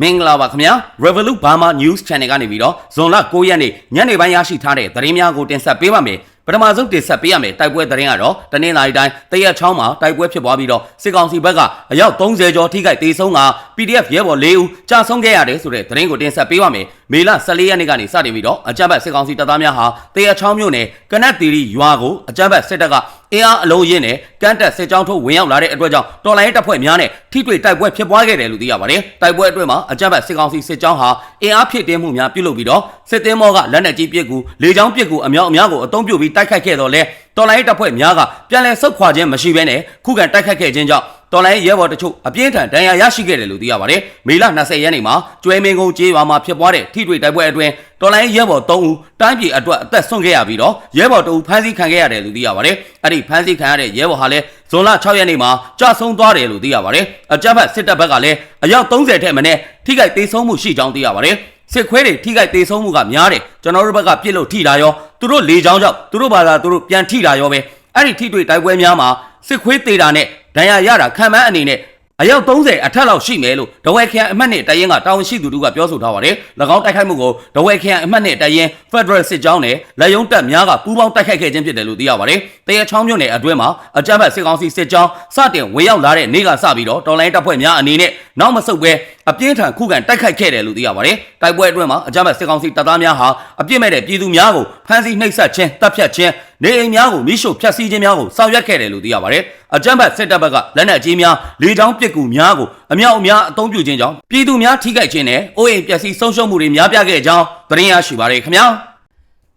မင်္ဂလာပါခင်ဗျာ Revolut Burma News Channel ကနေပြီးတော့ဇွန်လ9ရက်နေ့ညနေပိုင်းရရှိထားတဲ့သတင်းများကိုတင်ဆက်ပေးပါမယ်ပထမဆုံးတင်ဆက်ပေးရမယ်တိုက်ပွဲသတင်းကတော့တနင်္လာရီတိုင်းတရက်ချောင်းမှာတိုက်ပွဲဖြစ်ပွားပြီးတော့စစ်ကောင်စီဘက်ကအယောက်30ကျော်ထိခိုက်ဒေဆုံးက PDF ရဲဘော်၄ဦးကြာဆုံးခဲ့ရတယ်ဆိုတဲ့သတင်းကိုတင်ဆက်ပေးပါမယ် မေလ14ရက်နေ့ကနေစတင်ပြီးတော့အကြမ်းဖက်စစ်ကောင်စီတပ်သားများဟာတရက်ချောင်းမြို့နယ်ကနက်တီရီရွာကိုအကြမ်းဖက်စစ်တပ်ကအင်အားအလုံးရင်းနဲ့ကန့်တက်စစ်ကြောင်းထုတ်ဝင်ရောက်လာတဲ့အတွက်ကြောင့်တော်လိုင်းတပ်ဖွဲ့များနဲ့ထိတွေ့တိုက်ပွဲဖြစ်ပွားခဲ့တယ်လို့သိရပါတယ်။တိုက်ပွဲအတွင်းမှာအကြမ်းဖက်စစ်ကောင်စီစစ်ကြောင်းဟာအင်အားဖြစ်တင်းမှုများပြုလုပ်ပြီးတော့စစ်သည်မောကလက်နက်ကြီးပစ်ကူလေကြောင်းပစ်ကူအမြောက်အများကိုအုံပြုပြီးတိုက်ခိုက်ခဲ့တော့လဲတော်လိုင်းတပ်ဖွဲ့များကပြန်လည်ဆုတ်ခွာခြင်းမရှိဘဲနဲ့ခုခံတိုက်ခိုက်ခဲ့ခြင်းကြောင့် တော်လိုင်းရဲဘော်တချို့အပြင်းထန်ဒဏ်ရာရရှိခဲ့တယ်လို့သိရပါတယ်။မေလ20ရက်နေ့မှာကျွဲမင်းကုန်းကျေးရွာမှာဖြစ်ပွားတဲ့ထိတွေ့တိုက်ပွဲအတွင်းတော်လိုင်းရဲဘော်3ဦးတိုင်းပြည်အတွက်အသက်ဆုံးခဲ့ရပြီးတော့ရဲဘော်2ဦးဖမ်းဆီးခံခဲ့ရတယ်လို့သိရပါတယ်။အဲ့ဒီဖမ်းဆီးခံရတဲ့ရဲဘော်ဟာလည်းဇွန်လ6ရက်နေ့မှာကြာဆုံးသွားတယ်လို့သိရပါတယ်။အကြမ်းဖက်စစ်တပ်ဘက်ကလည်းအယောက်30ထက်မနည်းထိခိုက်ဒေဆုံးမှုရှိကြောင်းသိရပါတယ်။စစ်ခွဲတွေထိခိုက်ဒေဆုံးမှုကများတယ်ကျွန်တော်တို့ဘက်ကပြစ်လို့ထိတာရောသူတို့လေချောင်းကြောင့်သူတို့ဘာသာသူတို့ပြန်ထိတာရောပဲအဲ့ဒီထိတွေ့တိုက်ပွဲများမှာစစ်ခွေးသေးတာနဲ့ ဒဏ်ရာရတာခံမှန်းအနေနဲ့အယောက်30အထက်လောက်ရှိမယ်လို့ဒဝဲခရိုင်အမှတ်နဲ့တရင်ကတာဝန်ရှိသူတို့ကပြောဆိုထားပါတယ်။၎င်းတိုက်ခိုက်မှုကိုဒဝဲခရိုင်အမှတ်နဲ့တရင် Federal စစ်ကြောင်းနဲ့လက်ယုံတပ်များကပူးပေါင်းတိုက်ခိုက်ခဲ့ခြင်းဖြစ်တယ်လို့သိရပါတယ်။တရချောင်းမြို့နယ်အတွင်းမှာအကြမ်းဖက်စစ်ကောင်စီစစ်ကြောင်းစတင်ဝင်ရောက်လာတဲ့နေ့ကစပြီးတော့တော်လိုင်းတပ်ဖွဲ့များအနေနဲ့နောက်မဆုတ်ပဲအပြင်းထန်ခုခံတိုက်ခိုက်ခဲ့တယ်လို့သိရပါတယ်။တိုက်ပွဲအတွင်းမှာအကြမ်းဖက်စစ်ကောင်စီတပ်သားများဟာအပြစ်မဲ့တဲ့ပြည်သူများကိုဖမ်းဆီးနှိပ်စက်ခြင်းတပ်ဖြတ်ခြင်း နေအိမ်များကိုမိရှို့ဖျက်ဆီးခြင်းများကိုဆောင်ရွက်ခဲ့တယ်လို့သိရပါတယ်။အကြမ်းဖက်စစ်တပ်ဘက်ကလက်နက်ကြီးများလေကြောင်းပစ်ကူများကိုအမြောက်အများအသုံးပြုခြင်းကြောင့်ပြည်သူများထိခိုက်ခြင်းနဲ့အိုးအိမ်ပျက်စီးဆုံးရှုံးမှုတွေများပြားခဲ့ကြောင်းသတင်းရရှိပါတယ်ခင်ဗျာ။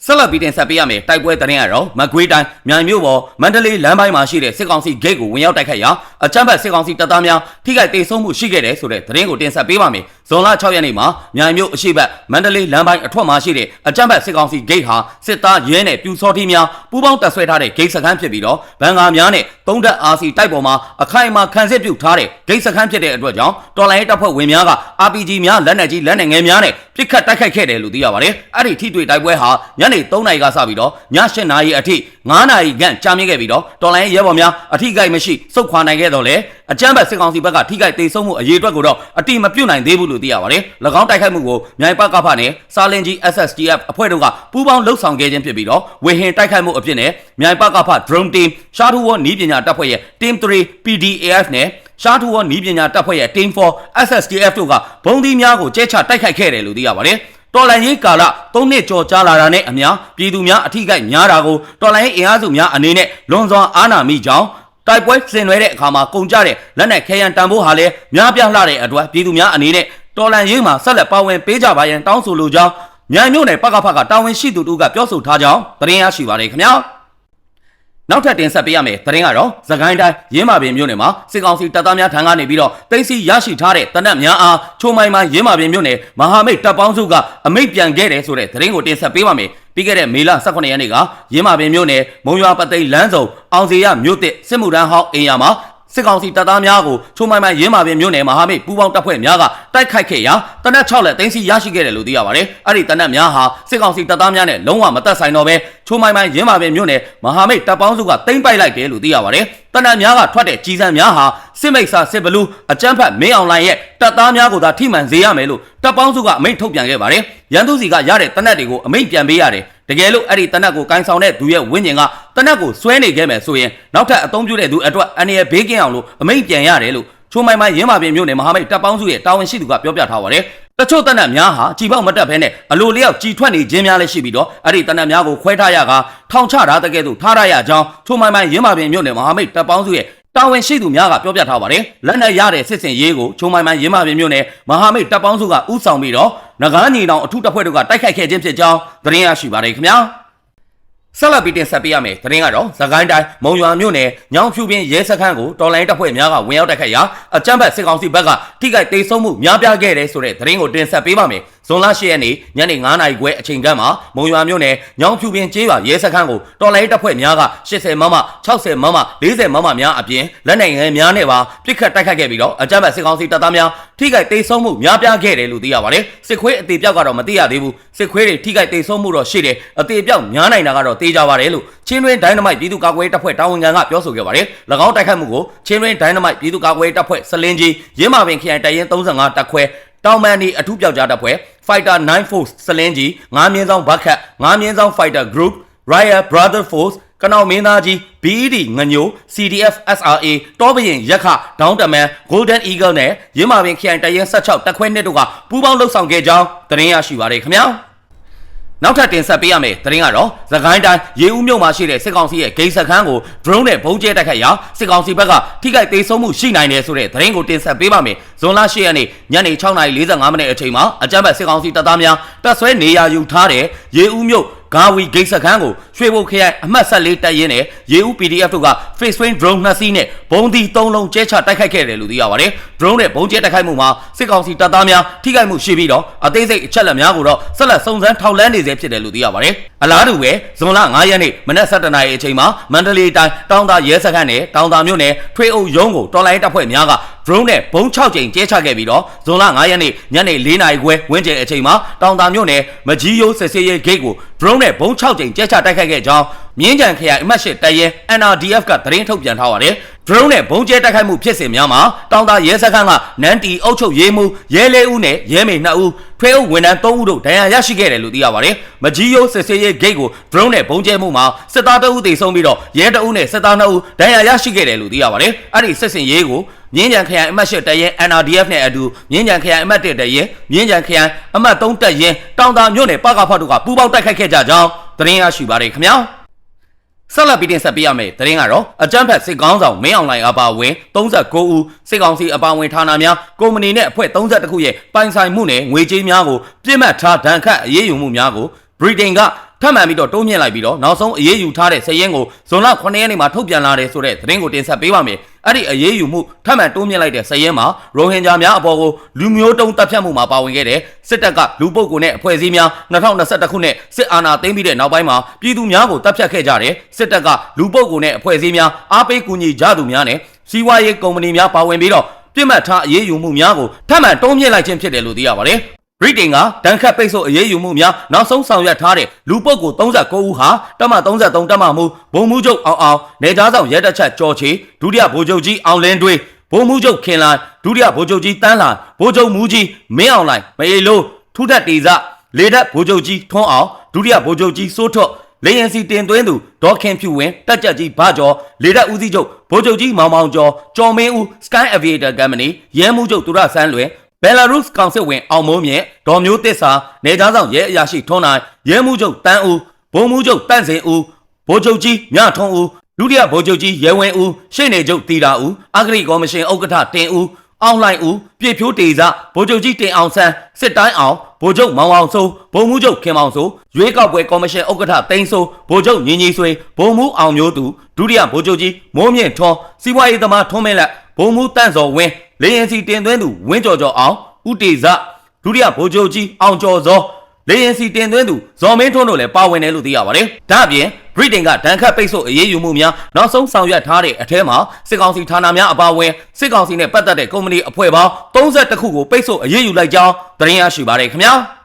ဆက်လက်ပြီးတင်ဆက်ပေးရမယ်တိုက်ပွဲသတင်းကတော့မကွေးတိုင်းမြိုင်မြို့ပေါ်မန္တလေးလမ်းပိုင်းမှာရှိတဲ့စစ်ကောင်စီဂိတ်ကိုဝင်ရောက်တိုက်ခိုက်ရာအကြမ်းဖက်စစ်ကောင်စီတပ်သားများထိခိုက်ဒေဆုံးမှုရှိခဲ့တယ်ဆိုတဲ့သတင်းကိုတင်ဆက်ပေးပါမယ်။ ဇွန်လ6ရက်နေ့မှာမြိုင်မြို့အရှိတ်မန္တလေးလမ်းပိုင်းအထွက်မှာရှိတဲ့အကြမ်းဖက်စစ်ကောင်စီဂိတ်ဟာစစ်သားရဲနဲ့ပြူစောထီးများပူးပေါင်းတပ်ဆွဲထားတဲ့ဂိတ်စခန်းဖြစ်ပြီးတော့ဗန်ကာများနဲ့သုံးတပ် RC တိုက်ပေါ်မှာအခိုင်အမာခံစစ်ပြုတ်ထားတဲ့ဂိတ်စခန်းဖြစ်တဲ့အတွက်ကြောင့်တော်လိုင်းတပ်ဖွဲ့ဝင်များက RPG များလက်နက်ကြီးလက်နက်ငယ်များနဲ့ပစ်ခတ်တိုက်ခိုက်ခဲ့တယ်လို့သိရပါတယ်။အဲ့ဒီထိတွေ့တိုက်ပွဲဟာညနေ3နာရီကစပြီးတော့ည7နာရီအထိ 9နာရီခန့်ကြာမြင့်ခဲ့ပြီးတော့တော်လိုင်းရဲဘော်များအထိကိမရှိစုခွာနိုင်ခဲ့တော့လေအကြမ်းဖက်စစ်ကောင်စီဘက်ကထိခိုက်ဒေဆုံးမှုအရေးအတွက်ကိုတော့အတိမပြုတ်နိုင်သေးဘူးလို့သိရပါတယ်။၎င်းတိုက်ခိုက်မှုကိုမြိုင်ပကဖနဲ့စာလင်ကြီး SSTF အဖွဲ့တို့ကပူးပေါင်းလှုပ်ဆောင်ခဲ့ခြင်းဖြစ်ပြီးတော့ဝေဟင်တိုက်ခိုက်မှုအဖြစ်နဲ့မြိုင်ပကဖ drone team ရှာထူဝနီးပညာတပ်ဖွဲ့ရဲ့ team 3 PDAF နဲ့ရှားထူဝနီးပညာတပ်ဖွဲ့ရဲ့ Team 4 SSTF တို့ကဘုံသီးများကိုကျဲချတိုက်ခိုက်ခဲ့တယ်လို့သိရပါတယ်။ တော်လန်ရေးကာလ၃နှစ်ကျော်ကြာလာတာနဲ့အမျှပြည်သူများအထိကိများတာကိုတော်လန်ရေးအင်အားစုများအနေနဲ့လွန်စွာအားနာမိကြောင်းတိုက်ပွဲဆင်နွှဲတဲ့အခါမှာကုန်ကြတဲ့လက်နက်ခဲယံတန်ဖိုးဟာလည်းများပြားလှတဲ့အတွက်ပြည်သူများအနေနဲ့တော်လန်ရေးမှာဆက်လက်ပါဝင်ပေးကြပါရန်တောင်းဆိုလိုကြောင်းမြိုင်မြို့နယ်ပကဖကတာဝန်ရှိသူတို့ကပြောဆိုထားကြောင်းသတင်းရရှိပါတယ်ခင်ဗျာ။ နောက်ထပ်တင်ဆက်ပေးရမယ်သတင်းကတော့သခိုင်းတိုင်းရင်းမာပင်မြို့နယ်မှာစစ်ကောင်စီတပ်သားများထံကနေပြီးတော့တင်စီရရှိထားတဲ့တနက်များအားချိုမိုင်မှာရင်းမာပင်မြို့နယ်မဟာမိတ်တပ်ပေါင်းစုကအမိတ်ပြန်ခဲ့တယ်ဆိုတဲ့သတင်းကိုတင်ဆက်ပေးပါမယ်ပြီးခဲ့တဲ့မေလ18ရက်နေ့ကရင်းမာပင်မြို့နယ်မုံရွာပသိမ်လမ်းစုံအောင်စီရမြို့တစ်စစ်မှုထမ်းဟောင်းအိမ်ယာမှာ စစ်ကောင်စီတပ်သားများကိုချိုမိုင်မိုင်ရင်းမာပင်မြို့နယ်မဟာမိတ်ပူးပေါင်းတပ်ဖွဲ့များကတိုက်ခိုက်ခဲ့ရာတနက်6လက်သိမ်းစီရရှိခဲ့တယ်လို့သိရပါတယ်။အဲ့ဒီတနက်များဟာစစ်ကောင်စီတပ်သားများနဲ့လုံးဝမသက်ဆိုင်တော့ဘဲချိုမိုင်မိုင်ရင်းမာပင်မြို့နယ်မဟာမိတ်တပ်ပေါင်းစုကသိမ်းပိုက်လိုက်တယ်လို့သိရပါတယ်။တနက်များကထွက်တဲ့ကြီးစံများဟာစစ်မိတ်စာစစ်ဘလူးအကြမ်းဖက်မင်းအောင်လှိုင်ရဲ့တပ်သားများကိုသာထိမှန်စေရမယ်လို့တပ်ပေါင်းစုကအမိန့်ထုတ်ပြန်ခဲ့ပါတယ်။ရန်သူစီကရတဲ့တနက်တွေကိုအမိန့်ပြန်ပေးရတယ်။ တကယ်လို့အဲ့ဒီတနက်ကိုကိုင်းဆောင်တဲ့သူရဲ့ဝိညာဉ်ကတနက်ကိုဆွဲနေခဲ့မယ်ဆိုရင်နောက်ထပ်အသုံးပြုတဲ့သူအတွက်အနေရဘေးကင်းအောင်လို့အမိန့်ပြန်ရတယ်လို့ချိုးမိုင်မိုင်ရင်းမာပြင်မြို့နယ်မဟာမိတ်တပ်ပေါင်းစုရဲ့တာဝန်ရှိသူကပြောပြထားပါတယ်။တချို့တနက်များဟာကြည်ပေါက်မတက်ဘဲနဲ့အလိုလျောက်ကြည်ထွက်နေခြင်းများလည်းရှိပြီးတော့အဲ့ဒီတနက်များကိုခွဲထားရကထောင်ချထားတဲ့ကဲ့သို့ထားရရကြောင်းချိုးမိုင်မိုင်ရင်းမာပြင်မြို့နယ်မဟာမိတ်တပ်ပေါင်းစုရဲ့တာဝန်ရှိသူများကပြောပြထားပါတယ်။လက်နက်ရတဲ့စစ်စင်ရေးကိုချုံမိုင်မိုင်ရင်းမာပြင်မြို့နယ်မဟာမိတ်တပ်ပေါင်းစုကဥဆောင်ပြီးတော့ ငကားညီတောင်အထူးတပ်ဖွဲ့တို့ကတိုက်ခိုက်ခဲ့ခြင်းဖြစ်ကြောင်းသတင်းရရှိပါတယ်ခင်ဗျာ။ဆက်လက်ပြီးတင်ဆက်ပေးရမယ်သတင်းကတော့သခိုင်းတိုင်းမုံရွာမြို့နယ်ညောင်ဖြူပင်ရဲစခန်းကိုတော်လိုင်းတပ်ဖွဲ့များကဝင်ရောက်တိုက်ခိုက်ရာအကြမ်းဖက်စစ်ကောင်စီဘက်ကထိခိုက်ဒေဆုံးမှုများပြားခဲ့တယ်ဆိုတဲ့သတင်းကိုတင်ဆက်ပေးပါမယ် ဇွန်လ10ရက်နေ့ညနေ9နာရီခွဲအချိန်ကမ်းမှာမုံရွာမြို့နယ်ညောင်ဖြူပင်ကျေးရွာရဲစခန်းကိုတော်လိုင်းတပ်ဖွဲ့များက80မမ60မမ40မမများအပြင်လက်နက်ငယ်များနဲ့ပါပစ်ခတ်တိုက်ခိုက်ခဲ့ပြီးတော့အကြမ်းဖက်စစ်ကောင်စီတပ်သားများထိခိုက်ဒေဆုံးမှုများပြားခဲ့တယ်လို့သိရပါတယ်စစ်ခွေးအသေးပြောက်ကတော့မသိရသေးဘူးစစ်ခွေးတွေထိခိုက်ဒေဆုံးမှုတော့ရှိတယ်အသေးပြောက်များနိုင်တာကတော့သိကြပါတယ်လို့ချင်းတွင်းဒိုင်းနမိုက်ပြည်သူ့ကာကွယ်တပ်ဖွဲ့တာဝန်ခံကပြောဆိုခဲ့ပါတယ်၎င်းတိုက်ခိုက်မှုကိုချင်းတွင်းဒိုင်းနမိုက်ပြည်သူ့ကာကွယ်တပ်ဖွဲ့စလင်းကြီးရင်းမာပင်ခရိုင်တရင်35တပ်ခွဲ တောင်မန်ဒီအထူးပြောက်ကြားတပ်ဖွဲ့ Fighter 9 Force စလင်းကြီး9မြင်းဆောင်ဘတ်ခတ်9မြင်းဆောင် Fighter Group Riot Brother Force ကနောက်မင်းသားကြီး BED ငညို CDF SRA တောပရင်ရက်ခဒေါင်းတမန် Golden Eagle နဲ့ရင်းမာပင်ခရိုင်တရင်16တက်ခွဲနှစ်တို့ကပူးပေါင်းလှုပ်ဆောင်ခဲ့ကြောင်းသတင်းရရှိပါရခင်ဗျာနောက်ထပ်တင်ဆက်ပေးရမယ်သတင်းကတော့သခိုင်းတိုင်းရေဦးမြို့မှာရှိတဲ့စစ်ကောင်စီရဲ့ဂိတ်စခန်းကို drone နဲ့ဘုံကျဲတိုက်ခိုက်ရာစစ်ကောင်စီဘက်ကထိခိုက်သေးဆုံးမှုရှိနိုင်တယ်ဆိုတဲ့သတင်းကိုတင်ဆက်ပေးပါမယ်ဇွန်လ10ရက်နေ့ညနေ6:45မိနစ်အချိန်မှာအကြမ်းဖက်စစ်ကောင်စီတပ်သားများတပ်ဆွဲနေရာယူထားတဲ့ရေဦးမြို့ဂါဝီဂိတ်စခန်းကိုရွှေဘုတ်ခရိုင်အမှတ်14တပ်ရင်းနဲ့ရေဦး PDF တို့က face swing drone နှစ်စီးနဲ့ဘုံဒီ3လုံးကျဲချတိုက်ခိုက်ခဲ့တယ်လို့သိရပါတယ်။ drone နဲ့ဘုံကျဲတိုက်ခိုက်မှုမှာစစ်ကောင်စီတပ်သားများထိခိုက်မှုရှိပြီးတော့အသေးစိတ်အချက်လက်များကိုတော့ဆက်လက်စုံစမ်းထောက်လှမ်းနေဆဲဖြစ်တယ်လို့သိရပါတယ်။အလားတူပဲဇွန်လ9ရက်နေ့မနက်7:00နာရီအချိန်မှာမန္တလေးတိုင်းတောင်သာရဲစခန်းနဲ့တောင်သာမြို့နယ်ထွေအုပ်ရုံးကိုတော်လိုင်းတပ်ဖွဲ့များက drone နဲ့ဘုံ6ကြိမ်ကျဲချခဲ့ပြီးတော့ဇွန်လ9ရက်နေ့ညနေ4နာရီခွဲဝန်းကျင်အချိန်မှာတောင်သာမြို့နယ်မကြီးရိုးစစ်စေးရေးဂိတ်ကို drone နဲ့ဘုံ6ကြိမ်ကျဲချတိုက်ခိုက်ခဲ့ကြောင်းမြင်းကြံခရိုင်အမှတ်၈တရဲ NRDF ကသတင်းထုတ်ပြန်ထားပါတယ်။ drone နဲ့ဘုံကျဲတိုက်ခိုက်မှုဖြစ်စဉ်များမှာတောင်သာရဲစခန်းကနန်းတီအုပ်ချုပ်ရေးမှူးရဲလေးဦးနဲ့ရဲမေ2ဦးထွေအုပ်ဝန်ထမ်း3ဦးတို့ဒဏ်ရာရရှိခဲ့တယ်လို့သိရပါတယ်။မကြီးရိုးစစ်စေးရေးဂိတ်ကို drone နဲ့ဘုံကျဲမှုမှာစစ်သား2ဦးသေဆုံးပြီးတော့ရဲ2ဦးနဲ့စစ်သား2ဦးဒဏ်ရာရရှိခဲ့တယ်လို့သိရပါတယ်။အဲ့ဒီစစ်စင်ရေးကိုမြင်းကြံခရိုင်အမှတ်၈တရဲ NRDF နဲ့အတူမြင်းကြံခရိုင်အမှတ်၁တရဲမြင်းကြံခရိုင်အမှတ်3တက်ရဲတောင်သာမြို့နယ်ပကဖတ်တို့ကပူးပေါင်းတိုက်ခိုက်ခဲ့ကြကြောင်းသတင်းရရှိပါတယ်ခင်ဗျာ ဆက်လက်ပြီးတင်ဆက်ပေးရမယ့်သတင်းကတော့အကြမ်းဖက်စစ်ကောင်းဆောင်မင်းအောင်လှိုင်အပါအဝင်39ဦးစစ်ကောင်စီအပါအဝင်ဌာနများကုမ္ပဏီနဲ့အဖွဲ့32ခုရဲ့ပိုင်ဆိုင်မှုနဲ့ငွေကြေးများကိုပြစ်မှတ်ထားဒဏ်ခတ်အရေးယူမှုများကိုဗြိတိန်ကထပ်မံပြီးတော့တိုးမြင့်လိုက်ပြီးတော့နောက်ဆုံးအရေးယူထားတဲ့စည်ရင်းကိုဇွန်လ9ရက်နေ့မှာထုတ်ပြန်လာတယ်ဆိုတဲ့သတင်းကိုတင်ဆက်ပေးပါမယ်။ အဲ့ဒီအရေးယူမှုထပ်မံတိုးမြင့်လိုက်တဲ့စည်ရင်းမှာရိုဟင်ဂျာများအပေါ်ကိုလူမျိုးတုံးတပ်ဖြတ်မှုမှာပါဝင်ခဲ့တဲ့စစ်တပ်ကလူပုတ်ကိုနဲ့အဖွဲ့အစည်းများ2021ခုနှစ်စစ်အာဏာသိမ်းပြီးတဲ့နောက်ပိုင်းမှာပြည်သူများကိုတပ်ဖြတ်ခဲ့ကြတယ်။စစ်တပ်ကလူပုတ်ကိုနဲ့အဖွဲ့အစည်းများအားပေးကူညီကြသူများနဲ့စီးပွားရေးကုမ္ပဏီများပါဝင်ပြီးတော့ပြစ်မှတ်ထားအရေးယူမှုများကိုထပ်မံတိုးမြင့်လိုက်ခြင်းဖြစ်တယ်လို့သိရပါတယ်။ ဗြိတိန်ကတန်ခတ်ပိတ်ဆို့အရေးယူမှုများနောက်ဆုံးဆောင်ရွက်ထားတဲ့လူပုတ်ကို39ဦးဟာတမ33တမမှုဘုံမှုချုပ်အောင်အောင်နေသားဆောင်ရဲတပ်ချက်ကြော်ချီဒုတိယဗိုလ်ချုပ်ကြီးအောင်လင်းတွေးဘုံမှုချုပ်ခင်လိုင်ဒုတိယဗိုလ်ချုပ်ကြီးတန်းလာဗိုလ်ချုပ်မူကြီးမင်းအောင်လိုင်မအေလိုထူးထက်တေဇလေတပ်ဗိုလ်ချုပ်ကြီးထွန်းအောင်ဒုတိယဗိုလ်ချုပ်ကြီးစိုးထွတ်လေရင်စီတင်သွင်းသူဒေါက်ခင်ဖြူဝင်းတက်ကြက်ကြီးဘာကျော်လေတပ်ဦးစီးချုပ်ဗိုလ်ချုပ်ကြီးမောင်မောင်ကျော်ကျော်မင်းဦး Sky Aviator Company ရဲမှုချုပ်သူရဆန်းလွင် ဘယ်လာရုစ်ကောင်စစ်ဝင်အောင်မိုးမြင့်ဒေါ်မျိုးတစ္ဆာနေသားဆောင်ရဲအရာရှိထွန်းနိုင်ရဲမှုချုပ်တန်းဦးဘုံမှုချုပ်တန့်စင်ဦးဗိုလ်ချုပ်ကြီးမြထွန်းဦးဒုတိယဗိုလ်ချုပ်ကြီးရဲဝင်းဦးရှေ့နေချုပ်တီတာဦးအဂရိကော်မရှင်ဥက္ကဋ္ဌတင်ဦးအောင်လှိုင်ဦးပြည့်ဖြိုးတေဇဗိုလ်ချုပ်ကြီးတင်အောင်ဆန်းစစ်တိုင်းအောင်ဗိုလ်ချုပ်မောင်အောင်စိုးဗိုလ်မှူးချုပ်ခင်မောင်စိုးရွေးကောက်ပွဲကော်မရှင်ဥက္ကဋ္ဌတိန်းစိုးဗိုလ်ချုပ်ညီညီဆွေဗိုလ်မှူးအောင်မျိုးသူဒုတိယဗိုလ်ချုပ်ကြီးမိုးမြင့်ထွန်းစီးပွားရေးသမားထွန်းမင်းလက်ဗိုလ်မှူးတန့်စော်ဝင်း လေရင်စီတင်သွင်းသူဝင်းကျော်ကျော်အောင်ဦးတေဇဒုတိယဗိုလ်ချုပ်ကြီးအောင်ကျော်စောလေရင်စီတင်သွင်းသူဇော်မင်းထွန်းတို့လည်းပါဝင်တယ်လို့သိရပါတယ်။ဒါ့အပြင်ဗြိတိန်ကဒဏ်ခတ်ပိတ်ဆို့အရေးယူမှုများနောက်ဆုံးဆောင်ရွက်ထားတဲ့အထက်မှာစစ်ကောင်စီဌာနများအပါအဝင်စစ်ကောင်စီနဲ့ပတ်သက်တဲ့ကုမ္ပဏီအဖွဲ့ပေါင်း32ခုကိုပိတ်ဆို့အရေးယူလိုက်ကြောင်းသတင်းရရှိပါတယ်ခင်ဗျာ။